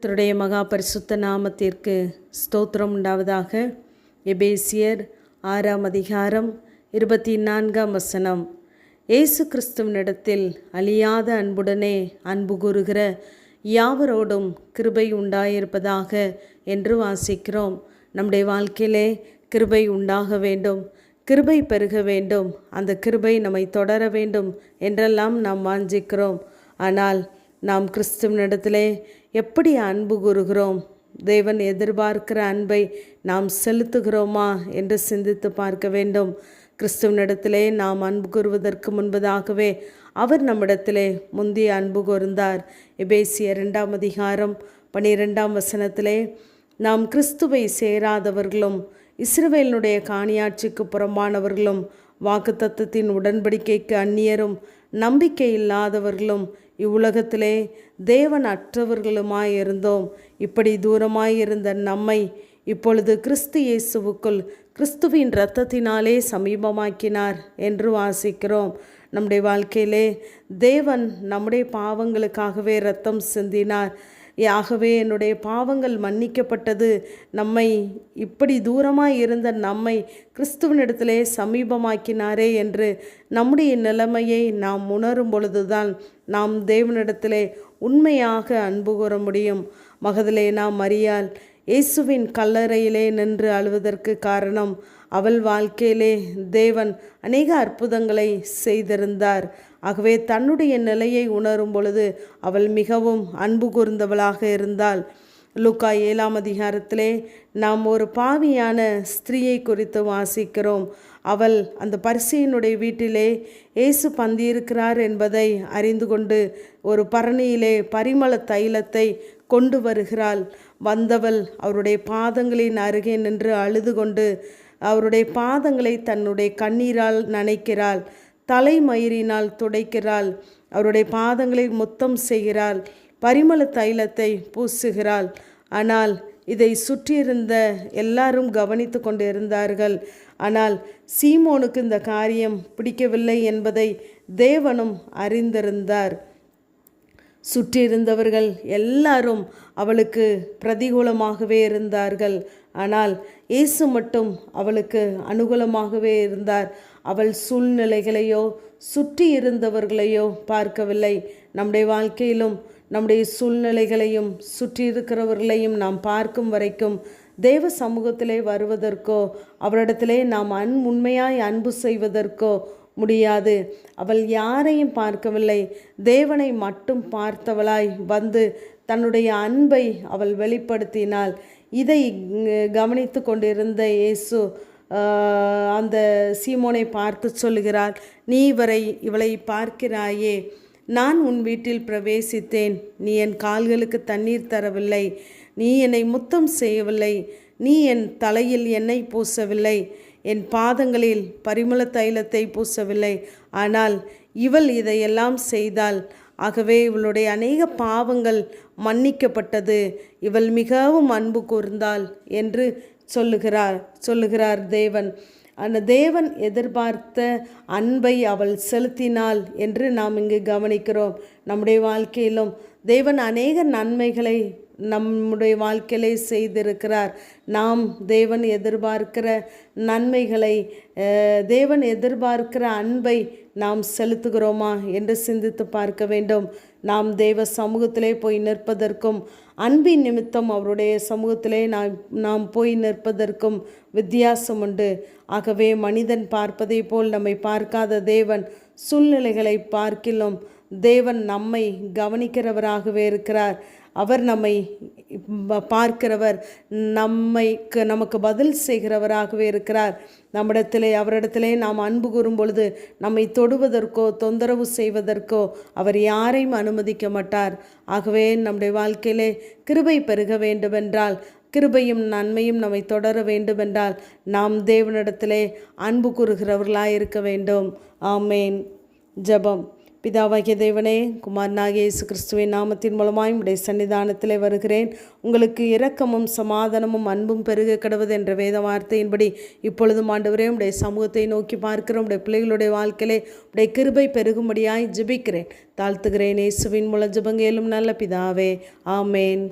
கத்தருடைய மகா பரிசுத்த நாமத்திற்கு ஸ்தோத்திரம் உண்டாவதாக. எபேசியர் ஆறாம் அதிகாரம் இருபத்தி நான்காம் வசனம். இயேசு கிறிஸ்துவனிடத்தில் அழியாத அன்புடனே அன்பு கூறுகிற யாவரோடும் கிருபை உண்டாயிருப்பதாக என்று வாசிக்கிறோம். நம்முடைய வாழ்க்கையிலே கிருபை உண்டாக வேண்டும். கிருபை பெருக வேண்டும். அந்த கிருபை நம்மை தொடர வேண்டும் என்றெல்லாம் நாம் வாஞ்சிக்கிறோம். ஆனால் நாம் கிறிஸ்துவனிடத்திலே எப்படி அன்பு கூறுகிறோம்? தேவன் எதிர்பார்க்கிற அன்பை நாம் செலுத்துகிறோமா என்று சிந்தித்து பார்க்க வேண்டும். கிறிஸ்துவனிடத்திலே நாம் அன்பு கூறுவதற்கு முன்பதாகவே அவர் நம்மிடத்திலே முந்தைய அன்பு கூர்ந்தார். எபேசி இரண்டாம் அதிகாரம் பனிரெண்டாம் வசனத்திலே நாம் கிறிஸ்துவை சேராதவர்களும் இஸ்ரவேலினுடைய காணியாட்சிக்கு புறம்பானவர்களும் வாக்குத்தத்தத்தின் உடன்படிக்கைக்கு அந்நியரும் நம்பிக்கை இல்லாதவர்களும் இவ்வுலகத்திலே தேவன் அற்றவர்களுமாய் இருந்தோம் இப்படி தூரமாயிருந்த நம்மை இப்பொழுது கிறிஸ்து இயேசுவுக்குள் கிறிஸ்துவின் இரத்தத்தினாலே சமீபமாக்கினார் என்று வாசிக்கிறோம். நம்முடைய வாழ்க்கையிலே தேவன் நம்முடைய பாவங்களுக்காகவே ரத்தம் சிந்தினார். ஆகவே என்னுடைய பாவங்கள் மன்னிக்கப்பட்டது. நம்மை இப்படி தூரமாக இருந்த நம்மை கிறிஸ்துவனிடத்திலே சமீபமாக்கினாரே என்று நம்முடைய நிலைமையை நாம் உணரும் பொழுதுதான் நாம் தேவனிடத்திலே உண்மையாக அன்பு கூற முடியும். மகதிலே நாம் மறியால் இயேசுவின் கல்லறையிலே நின்று அழுவதற்கு காரணம் அவள் வாழ்க்கையிலே தேவன் அநேக அற்புதங்களை செய்திருந்தார். ஆகவே தன்னுடைய நிலையை உணரும் பொழுது அவள் மிகவும் அன்பு கூர்ந்தவளாக இருந்தாள். லுக்கா ஏழாம் அதிகாரத்திலே நாம் ஒரு பாவியான ஸ்திரீயை குறித்து வாசிக்கிறோம். அவள் அந்த பரிசையினுடைய வீட்டிலே இயேசு பந்தியிருக்கிறார் என்பதை அறிந்து கொண்டு ஒரு பரணியிலே பரிமள தைலத்தை கொண்டு வருகிறாள். வந்தவள் அவருடைய பாதங்களின் அருகே நின்று அழுது கொண்டு அவருடைய பாதங்களை தன்னுடைய கண்ணீரால் நனைக்கிறாள். தலைமயிரினால் துடைக்கிறாள். அவருடைய பாதங்களை முத்தம் செய்கிறாள். பரிமள தைலத்தை பூசுகிறாள். ஆனால் இதை சுற்றியிருந்த எல்லாரும் கவனித்து கொண்டு இருந்தார்கள் ஆனால் சீமோனுக்கு இந்த காரியம் பிடிக்கவில்லை என்பதை தேவனும் அறிந்திருந்தார். சுற்றியிருந்தவர்கள் எல்லாரும் அவளுக்கு பிரதிகூலமாகவே இருந்தார்கள். ஆனால் இயேசு மட்டும் அவளுக்கு அனுகூலமாகவே இருந்தார். அவள் சூழ்நிலைகளையோ சுற்றி இருந்தவர்களையோ பார்க்கவில்லை. நம்முடைய வாழ்க்கையிலும் நம்முடைய சூழ்நிலைகளையும் சுற்றி இருக்கிறவர்களையும் நாம் பார்க்கும் வரைக்கும் தேவ சமூகத்திலே வருவதற்கோ அவரிடத்திலே நாம் அன் உண்மையாய் அன்பு செய்வதற்கோ முடியாது. அவள் யாரையும் பார்க்கவில்லை. தேவனை மட்டும் பார்த்தவளாய் வந்து தன்னுடைய அன்பை அவள் வெளிப்படுத்தினாள். இதை கவனித்து கொண்டிருந்த இயேசு அந்த சீமோனை பார்த்து சொல்கிறார் நீ இவரை இவளை பார்க்கிறாயே நான் உன் வீட்டில் பிரவேசித்தேன். நீ என் கால்களுக்கு தண்ணீர் தரவில்லை. நீ என்னை முத்தம் செய்யவில்லை. நீ என் தலையில் எண்ணெய் பூசவில்லை. என் பாதங்களில் பரிமள தைலத்தை பூசவில்லை. ஆனால் இவள் இதையெல்லாம் செய்தால் ஆகவே இவளுடைய அநேக பாவங்கள் மன்னிக்கப்பட்டது. இவள் மிகவும் அன்பு கூர்ந்தாள் என்று சொல்லுகிறார் சொல்லுகிறார் தேவன். அந்த தேவன் எதிர்பார்த்த அன்பை அவள் செலுத்தினாள் என்று நாம் இங்கு கவனிக்கிறோம். நம்முடைய வாழ்க்கையிலும் தேவன் அநேக நன்மைகளை நம்முடைய வாழ்க்கையிலே செய்திருக்கிறார். நாம் தேவன் எதிர்பார்க்கிற நன்மைகளை தேவன் எதிர்பார்க்கிற அன்பை நாம் செலுத்துகிறோமா என்று சிந்தித்து பார்க்க வேண்டும். நாம் தேவ சமூகத்திலே போய் நிற்பதற்கும் அன்பின் நிமித்தம் அவருடைய சமூகத்திலே நாம் நாம் போய் நிற்பதற்கும் வித்தியாசம் உண்டு. ஆகவே மனிதன் பார்ப்பதை போல் நம்மை பார்க்காத தேவன் சூழ்நிலைகளை பார்க்கிலும் தேவன் நம்மை கவனிக்கிறவராகவே இருக்கிறார். அவர் நம்மை பார்க்கிறவர் நம்மை நமக்கு பதில் செய்கிறவராகவே இருக்கிறார். நம்மிடத்திலே அவரிடத்திலே நாம் அன்பு கூறும் பொழுது நம்மை தொடுவதற்கோ தொந்தரவு செய்வதற்கோ அவர் யாரையும் அனுமதிக்க மாட்டார். ஆகவே நம்முடைய வாழ்க்கையிலே கிருபை பெருக வேண்டுமென்றால் கிருபையும் நன்மையும் நம்மை தொடர வேண்டுமென்றால் நாம் தேவனிடத்திலே அன்பு கூறுகிறவர்களாக இருக்க வேண்டும். ஆமேன். ஜபம். பிதாவாகிய தேவனே குமாரனாகிய இயேசு கிறிஸ்துவின் நாமத்தின் மூலமாய் உடைய சன்னிதானத்தில் வருகிறேன். உங்களுக்கு இரக்கமும் சமாதானமும் அன்பும் பெருக கிடவது என்ற வேத வார்த்தையின்படி இப்பொழுதும் ஆண்டவரே உடைய சமூகத்தை நோக்கி பார்க்கிறோம். உடைய பிள்ளைகளுடைய வாழ்க்கையிலே உடைய கிருபை பெருகும்படியாய் ஜபிக்கிறேன். தாழ்த்துகிறேன் இயேசுவின் மூலம் ஜபங்கேலும் நல்ல பிதாவே. ஆமேன்.